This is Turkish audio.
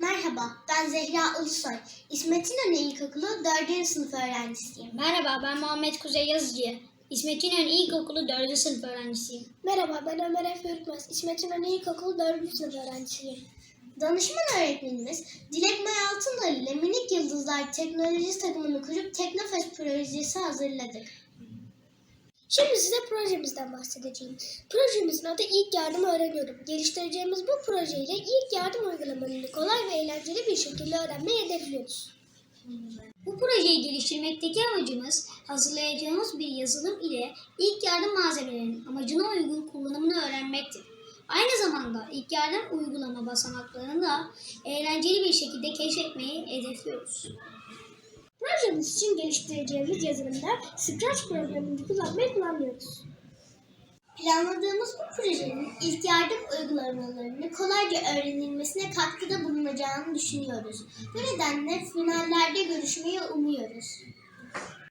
Merhaba, ben Zehra Ulusoy. İsmet İnönü İlkokulu 4. sınıf öğrencisiyim. Merhaba ben Muhammed Kuzey Yazıcı. İsmet İnönü İlkokulu 4. sınıf öğrencisiyim. Merhaba ben Ömer Efe Ürkmez. İsmet İnönü İlkokulu 4. sınıf öğrencisiyim. Danışman öğretmenimiz Dilek May Altınlar ile Minik Yıldızlar Teknoloji takımını kurup Teknofest projesi hazırladık. Şimdi size projemizden bahsedeceğim. Projemizin adı İlk Yardım Öğreniyorum. Geliştireceğimiz bu projeyle ilk yardım uygulamalarını kolay eğlenceli bir şekilde öğrenmeyi hedefliyoruz. Bu projeyi geliştirmekteki amacımız hazırlayacağımız bir yazılım ile ilk yardım malzemelerinin amacına uygun kullanımını öğrenmektir. Aynı zamanda ilk yardım uygulama basamaklarını da eğlenceli bir şekilde keşfetmeyi hedefliyoruz. Projemiz için geliştireceğimiz yazılımda Scratch programını kullanmayı planlıyoruz. Planladığımız bu projenin ilk yardım uygulamalarını kolayca öğrenilmesine katkıda bulunacağını düşünüyoruz. Bu nedenle finallerde görüşmeyi umuyoruz.